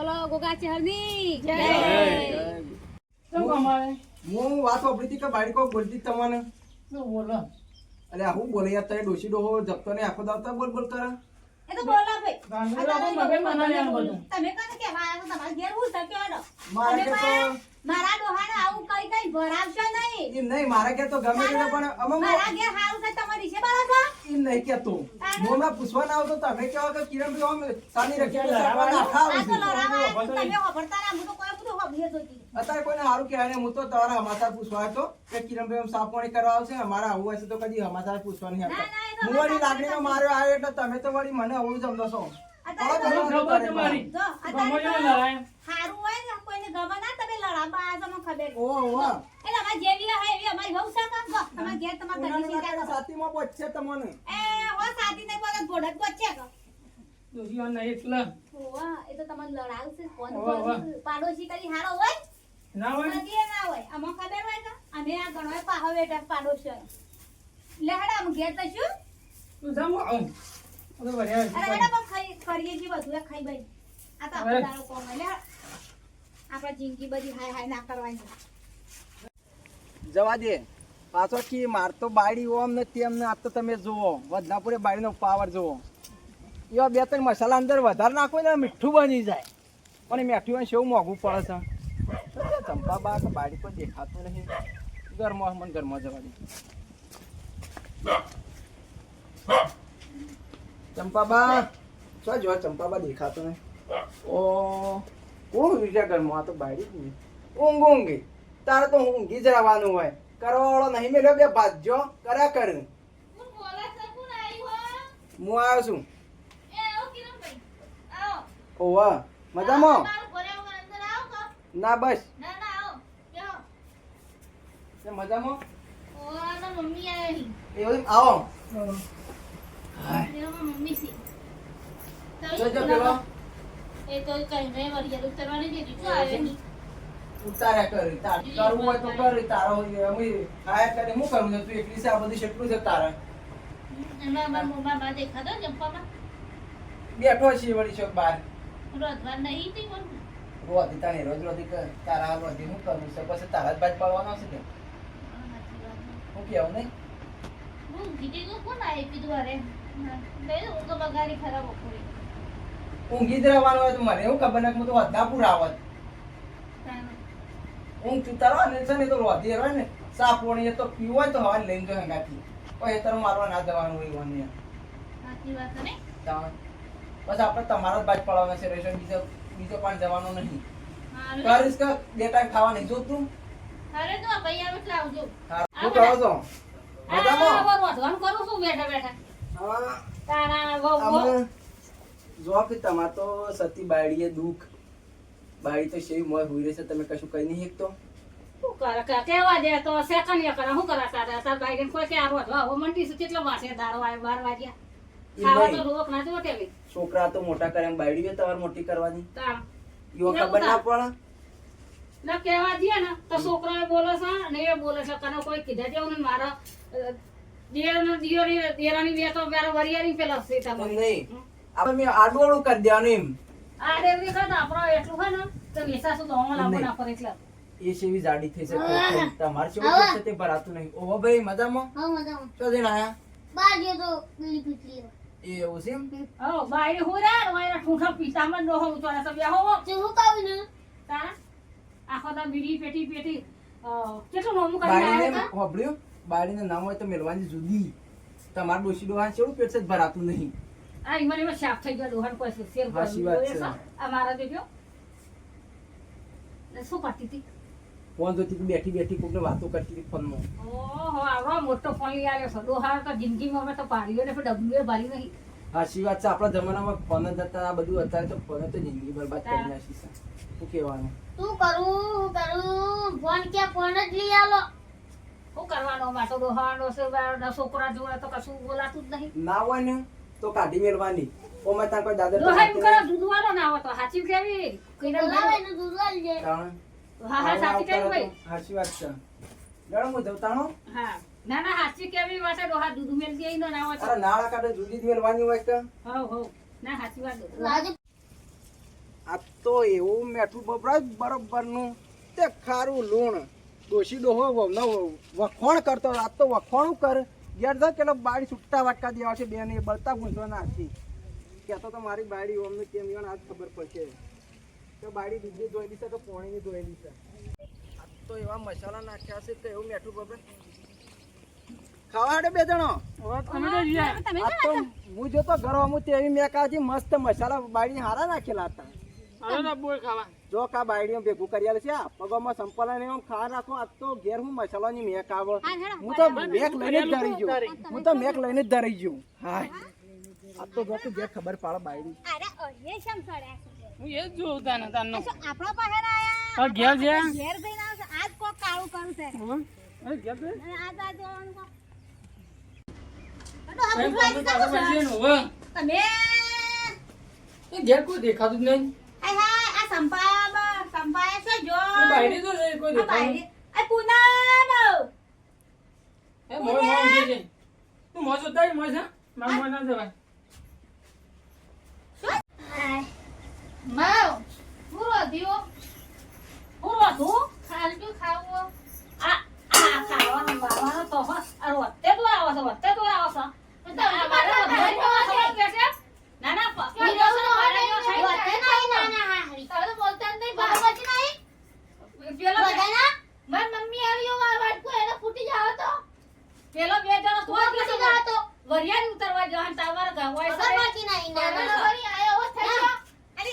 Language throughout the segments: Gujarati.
બોલો ગોગા ચહરની જય. શું કમાય હું વાત વાપરી કે બાળકો બોલતી તમને? શું બોલો? અરે હું બોલે યાર તને ડોસી ડોહો જપતો ને આખો દાવતા બોલ બોલ કરે એ તો બોલા ભાઈ. તમે કાને કે મારા તો તમારા ઘેર હું છે કયો દો મારા તો મારા- ડોહાને આવું કઈ કઈ ભરાવશો નહીં. નહીં મારા કે તો ગમે તે પણ અમે મારા ઘેર હારું છે તમારી છે બાળો છો નહીં કેતો મોમાં પૂછવા ના આવતો તમે કહો કે કિરણ ભાઈ ઓમ સાની રખી તો તો છું. લડાવા તમે વાપરતા ના હું તો કોઈ બધું વાપરીએ જોતી. અત્યારે કોઈને સારું કહેવાય હું તો તમારા હમાસા પૂછવા હતો કે કિરણભાઈ આમ સાફ પાણી કરવા આવશે? અમારે આવું હશે તો કદી હમાસા પૂછવા નહીં ના, ના, આવતા હું વળી લાગણીમાં માર્યો આવ્યો એટલે તમે તો વળી મને આવું સમજો છો. તો હારું હોય ને કોઈને ગમે ના તમે લડાવા આ તમને ખબર. ઓહો, ઓહો. એટલે જેવી હોય એવી અમારી વહુ છે કાં? જો, તમારા ઘેર તમારા ઘરની ચિંતા સાતીમાં પહોંચશે તમને. એ હો સાથી નહીં બોલે ઘોડક વચ્ચે કો. દોશીઓ નહીં એટલે. હોવા, એ તો તમને લડાવશે. કોણ હોવા, હોવા. કોણ પાડોશી કરી હારો હોય. ના હોય કદીએ ના હોય. આમાં ખબર હોય કે અમે આ ગણોય પાહો બેઠા પાડોશી લે હેડા ઘેર તો શું? તું જામ આવ. અરે હેડા પણ ખાઈ કરીએ છીએ બધું. એ ખાઈ ભાઈ. આ તો. કોમ. લે. આપણે જિંદગી બધી હાય હાય ના કરવાની. જવા દે. પાછો કી મારતો બાયડી ઓમ ને તેમ ને આ તો તમે જુઓ. વધનાપુરે બાયડીનો પાવર જુઓ. એવા બે ત્રણ મસાલા અંદર વધારે નાખો ને મીઠું બની જાય. પણ મીઠું હોય શું મોંઘું પડે છે. ચંપા બા, કે બાયડી પર દેખાતું નહીં? ઘરમાં મને ઘરમાં જવા દે. ચંપાબા શું જો ચંપાબા દેખાતું નહીં? ઓ, કોણ વિચાર ઘરમાં? આ તો નહીં. ઊંઘ, ઊંઘી. તારે તો ઊંઘી જ રહેવાનું હોય. કરવાવાળો નહીં મેલ્યો બે ભાજ્યો કર્યા કર. હું આવ્યું આવ્યો છું. ઓવા મજામાં? મારું ઘરે આવો અંદર આવો કો ના બસ. ના ના આવો. બેહો એ મજામાં? ઓરાના મમ્મી આવી. એવું આવો મમ્મી જો જો એ તો કઈ નહીં વરિયાદ ઉતરવાની દીધી આવે ઉતાર્યા કરી તાર કરવું હોય તો કરી તારો અમે ખાયા કરી હું કરું તું એકલી આ બધું કેટલું છે તારે બેઠો છીએ વળી છો બાર રોધવા નહીં તે કોણ? રોધી રોજ તારા રોધી હું કરું. છે? પછી તારા જ બાજ પાડવાનો છે કે? હું કેવું નહીં? હું કીધી તો કોણ આવે કીધું અરે? હું તો બગાડી ખરાબ ઊંઘી જ રહેવાનું હોય તો મને એવું ખબર નથી હું તો વધનાપુર આવત ઊંઘ ચૂતારો ને છે ને તો રોધી હોય ને. સાફ પાણી તો પીવું હોય તો હવા લઈને જો હંગાથી પછી એ તરફ મારવા ના જવાનું હોય. સાચી વાત ને. બસ આપણે તમારા જ બાજ પાડવાના છે રેશન બીજો બીજો પણ જવાનો નહીં. કરીશ કે બે ટાઈમ ખાવા નહીં. જોતું અરે તો ભાઈ આવે એટલે આવજો. હારું. શું કરો મજામાં? કરું છું બેઠા બેઠા. હા. તારા વહુ વહુ જો કે તમાર તો સતી બાળીએ દુઃખ બાયડી તો શેવી મોય હુઈ રહેશે તમે કશું કહી નહીં શકતો? શું કરે? કે કેવા દે તો સેકન્ડ એ કરે. શું કરે તારે? તાર ભાઈ કોઈ કે આરો રોધવા હો મંટી સુ કેટલો વાસે દારો આવે બાર વાગ્યા. ખાવા તો રોક ના જો કે છોકરા તો મોટા કરે એમ બાયડી જો તમાર મોટી કરવાની. તા યો ખબર ના પડે? ના કેવા દે ને તો છોકરો બોલે છે ને એ બોલે છે કને કોઈ કીધા જેવું ને મારા દિયર દિયોરી દિયરાની બે તો મારા વરિયારી પેલા સીતા નહીં. આપણે મેં આડું કરી દેવાનું એમ. આ ડેવરી ખાત આપણો એટલું હોય ને તો મેસા શું દોમો લાગુ નહીં. એટલે. એ શેવી જાડી થઈ શકે તમારે શું છે તે ભરાતું નહીં. ઓહો ભાઈ મજામાં? હા મજામાં. શું જઈને આયા. બહાર ગયો તો પેલી પીટલી એ એવું છે એમ? હો બાયરી વાયરા ઠૂઠા પીતામાં ડોહો ઉચવાના છે બેહો. હો તે હું કાવી ને? તારા આખો તો બીડી પેટી પેટી. કેટલું મોમું કરીને આવ્યા હતા? નામ હોય તો મેળવાની જુદી. તમારે ડોશી ડોહા કેવું પેટ છે જ ભરાતું નહીં. આ ઈમાન એમાં શાક થઈ ગયો ડોહાન કોઈ શેર હાચી વાત છે. આ મારા દેખ્યો શું કરતી હતી? ફોન જોતી હતી બેઠી બેઠી કોકને વાતો કરતી હતી ફોનમાં. ઓહો આવડો મોટો ફોન લઈ આવ્યો છે. ડોહાર તો જિંદગીમાં અમે તો પાડ્યો ને ડબલુએ ભારી નહીં. હાચી વાત છે. આપણા જમાનામાં ફોન જ હતા આ બધું અત્યારે તો ફોન તો જિંદગી બરબાદ કરી નાખી છે. શું કહેવાનું? શું કરું કરું? ફોન કે ફોન જ લઈ આલો. શું કરવાનો? માટો દોહાનો છે છોકરા જોડે તો કશું બોલાતું જ નહીં. ના હોય ને. તો કાઢી મેળવાની. ઓમાં ત્યાં કોઈ દાદર ડોહા એમ કરો દૂધ ના આવે હાચી કેવી? કઈને બોલાવે ને દૂધ વાળી હા હા સાચી કેવી ભાઈ? હાચી વાત છે. ગણો હું જવતાણો હા. ના ના હાચી કેવી વાત ડોહા દૂધ મેલતી આઈ ના આવે અરે નાળા કાઢે જુદી હોય કે હો હો ના હાચી વાત આ તો એવું મેઠું બબરાય બરોબરનું. તે ખારું લૂણ. દોશી ડોહો વહુનો વખોણ કરતો આ તો વખોણ કર. ઘેર તો પેલો બાળી છૂટતા વાટકા દેવા છે બેન એ બળતા ગુંજવાના નાખી. કહેતો તો મારી બાળી ઓમને કેમ ઈવન આજ ખબર પડશે. તો બાળી બીજી ધોયેલી છે કે પોણીની ધોયેલી છે? આ તો એવા મસાલા નાખ્યા છે કે એવું મેઠું બબે ખાવા હાડે બે જણો? તો આ તો હું જોતો ઘરમાં તેવી મેકાજી મસ્ત મસાલા બાળી હારા નાખેલા હતા. બોલ ખાવા. જો કા બાયડીઓ ભેગું કર્યા છે પગોમાં સંપલા ને એમ ખા રાખો આ તો ઘેર હું મસાલાની મેક આવે. હું તો મેક લઈને જ ધરી ગયો. હું તો મેક લઈને જ ધરી ગયો. હા. આ તો જો કે ઘેર ખબર પાડે બાયડી. અરે ઓય શમ સડ્યા હું એ જોતા ન તાનો આપણો પાસે આયા? આ ઘેર છે? ઘેર જઈને આવશે. આજ કોક કાળું કરું છે. અરે ઘેર છે? આજ આ જોવાનું. તો તમે. ઘેર કોઈ દેખાતું જ નહીં? આ સંપા સંપાએ છે જો બાયડી તો છે, કોઈ આ દેખાતું બાયડી. આ પૂનમ એ મોય મોય ઊંઘે છે. તું મોજ હોય, મોજ, હા? મારે મોજ ના જવાય. હાય માવ હું રોધ્યો હું રોધું ખાલી ખાવું આ આ ખાવાનું બાવાનું તો હો આ વત્તે તો આવો છો વત્તે તો આવો છો તો તમે મારે વધારે આવો છો કે છે ના ના પ- પીરો છો ને મારે જો સાઈડ વત્તે નહીં નાના હારી તમે બોલતા જ નહીં બરાબર બરાબર છે નહીં પેલો બધાના મારી મમ્મી આવ્યો વાર વાટકો એને ફૂટી જાવ તો પેલો બે જણો તો ફૂટી ફૂટી જાવ જાવ તો. તો વરિયાળી ઉતરવા જવાનું તમારે ગામ હોય બરાબર છે નહીં નાના નાના વરી આયો હો થઈ ગયો અરે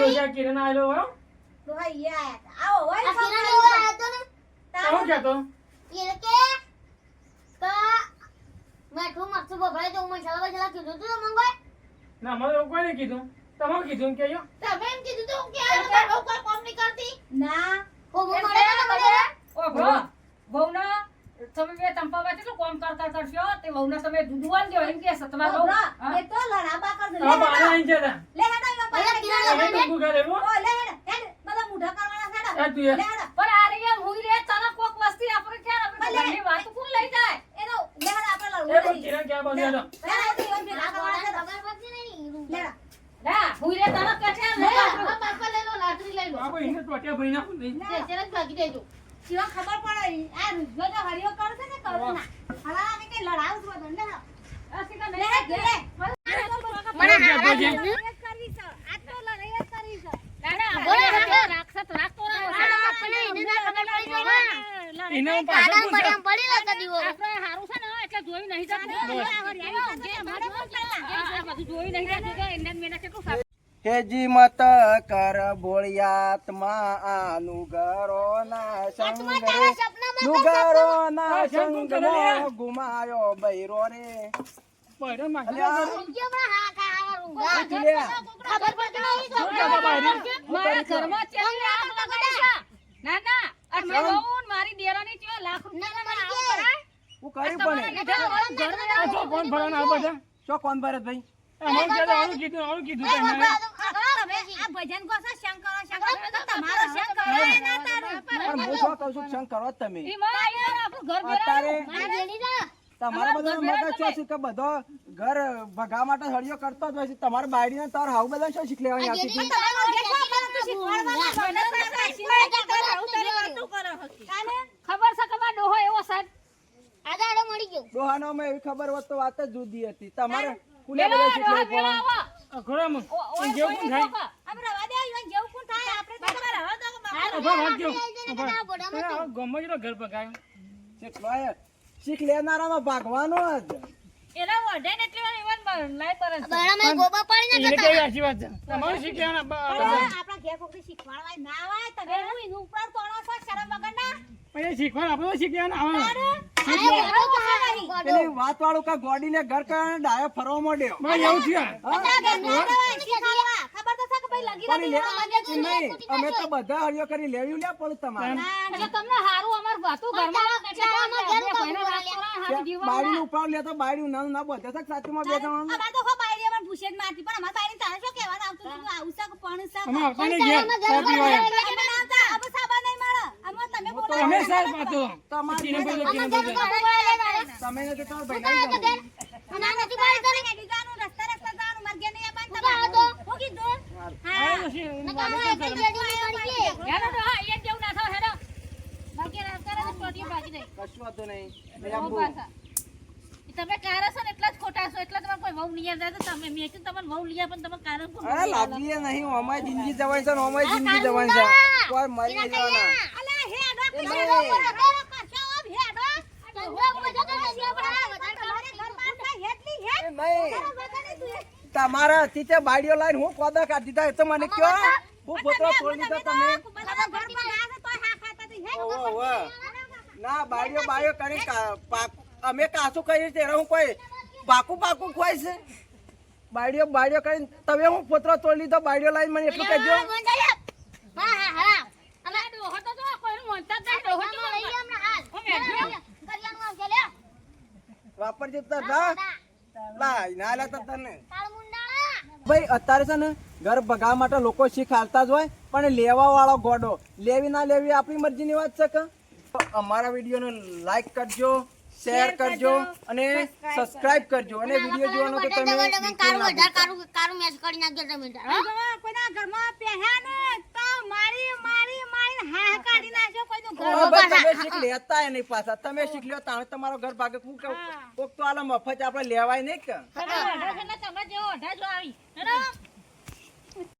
નહીં જ્યાં કિરણ આવેલો હોય, તો હઈ આયા હતા. આવો હોય આ તો કિરણ. આયો તો ને, તો હું કહેતો? એને કે કે મેઠું મરચું બફાય તો મસાલા બસાલા કીધું તું તો મંગવાય ના, અમારે એવું કોઈ નહીં કીધું. તમે કીધું કે યો? કોબો એમ મળે કે ને ખબર? મળે ઓ ભો, વહુના તમે બે ચંપાબા કેટલું કામ કર કર કરશો તે વહુના તમે દૂધ આલજો એમ કે. બબરા, હા? એ તો લડાબા કર આ બાને આઈને જતા. લે હેડો એમાં પાછા કિરણ ગયા. તમે ટૂંકું કરે ઓ લે હેડ હેડ બધા મૂઢા કરવાના હેડો. તું એ. લે હેડો. પણ આ રહ્યા હુઈ રહ્યા તને કોક વસ્તી આપણે ક્યાં આપણે ઘરની વાત કોણ લઈ જાય એનો લે હેડો આપણે એ પણ નહીં. ક્યાં બાજુ લે હેડો ઈવન ભેગા આ કરવાના છે ગોળાને હેડો. નહીં લે હેડો. હુઈ રહ્યા તને કે છે લઈ આપણે. આ ભાઈ એને ટોટિયા ભરી નાખું નહીં. શિવા ખબર પડે આ રૂજ્યો તો હરિયો કરે છે ને કરું ના હલા અમે કઈ લડાવું છું બધું લે હેડો. આ શીખા લે નહીં હેડ, લે. મને હારા લડાઈ જ કરવી છે. આ તો લડાઈ જ કરવી છે. ના ના બોલે આપણે હા. રાક્ષસ રાખતો ના આ હોય. આપણને એને ના ખબર પડી જોવા એને હું પાછો આડામ પૂછ્યો. બડામ પડી રહેતા દીવો આપણે હારું છે ને એટલે જોઈ નહીં જતું. બસ. આ હરિયાળો જે અમારે આ આ બધું જોઈ નહીં જતું કે ઇન્ડિયન મેના કેટલું સારું. હેજી મત કર નુગરો ના સંગ નુગરો ના સંગમાં ગુમાયો બૈરો રે? મારા દેરાની લાખ રૂપિયા? હું કરી પણ કોણ ભરવાના બધા? શું કોણ ભરત ભાઈ? કીધું, કીધું તમે. તમે આ ભજન ગોસો શંકરો શંકરો તો તમારો શંકરો એ ના તારું પણ હું શું કહું છું ક્ષણ કરો તમે? અત્યારે તમારા બધા મગજ શું છે કે બધો ઘર ભગા માટે હળિયો કરતો જ હોય છે. તમારા બાયડીને તાર હાવ બધા શું શીખ લેવાની આવતી હતી ખબર છે કે ડોહો એવો સાહેબ? આ મળી ગયો. ડોહાનો માં એવી ખબર હોત તો વાત જ જુદી હતી. તમારે કુલે બધા શીખ લેવું પડે. આવો. આ ખોરામાં. ઓ- ઓય જેવું થાય. આપણે રવા દે જેવું થાય? આપણે તમારે રવા દો ઘર પકાયો. શીખ લેનારામાં ભાગવાનો જ એના વઢે ને એટલી વાર લાઈ પર. ગોબા વાત? તમારે આપણા ના આવે તમે હું ઉપર તોડો છો શરમ વગરના પણ એ શીખવાના આપણે આવે. પેલી વાત વાળું કા ગોડીને ઘર કરીને ડાયો ફરવા માંડ્યો એવું થયું. ના, ના. ખબર પણ અમે તો બધા હરિયો કરી લેવી લે પણ તમારે. એટલે તમને હારું અમાર ભાતું ઘરમાં ચારામાં ઘેર તો કોઈને ના, ના બધે. છે સાચુમાં બે જવાનું અમારે તો હો બાયરી અમારે ભૂસે મારતી પણ અમારે બાયરી તારે શું કહેવાનું આવતું હતું? આવું શાક, પણ શાક. અમે આવતા નહીં ઘેર ચા અમે ના અમે સાબા નહીં મળે. અમે તમે બોલાવો. તમે સાહેબ પાછો તમારે કિરણ ભાઈ તો તમે ને તો તમારા ભાઈ નહીં ના નથી પાડી તને ગાડી જવાનું, રસ્તા રસ્તા જવાનું, મારે ઘેર નહીં આવવાનું. ઊભા તમારે. હું કીધું? નહીં કરે નહીં તમે કારા છો ને એટલા જ ખોટા છો એટલા તમારે કોઈ વહુ લઈ આવ્યા તો તમે મેં કીધું તમને વહુ લઈ પણ તમે કારણ અરે લાગીએ નહીં અમારી જિંદગી જવાની છે. અમારી જિંદગી જવાની છે કોઈ મરી નહીં. જવાના અલા, કશો નહીં. બરાબર કરશો, આમ હેડો. ધંધો બધો તો નથી આપણે. તમારે ઘર બહાર થાય હેટલી હેટ. એ નહીં તારા વગરની તું. તમારા તીતે બાડીઓ લાઈન હું કોદા કાઢી દીધા એ તો મને કયો? હું પોતરો તોડી દીધો તમે? ના હતી. ના બાડીઓ બાડીઓ કરી અમે કાસું કહીએ છીએ હું કોઈ પાકું પાકું ખોય છે? બાડીઓ બાડીઓ કરીને તમે હું પોતરો તોડી લીધો બાડીઓ લાઈન મને એટલું કહેજો. તો લઈ. વાપરજો તો જા. લાય ના લેતા તને. ભાઈ અત્યારે છે ને ઘર ભગાવવા માટે લોકો શીખ હાલતા જ હોય પણ લેવા વાળો ગોડો. લેવી ના લેવી આપણી મરજીની વાત છે કે? અમારા વિડીયોને લાઈક કરજો શેર કરજો અને સબસ્ક્રાઇબ કરજો. અને વીડિયો જોવાનો તો તમે કારું વધારે કારું કારું મેચ કરી નાખજો તમે કોઈના ઘરમાં પહેર્યા ને તો મારી મારી તમે શીખ નહીં પાછા. તમે શીખ લ્યો તાણે તમારો ઘર ભાગે. હું કેવું? કોક તો આલા મફત આપણે લેવાય નહીં કે? અઢાર છે ને તમે જેવો આવી. હેડો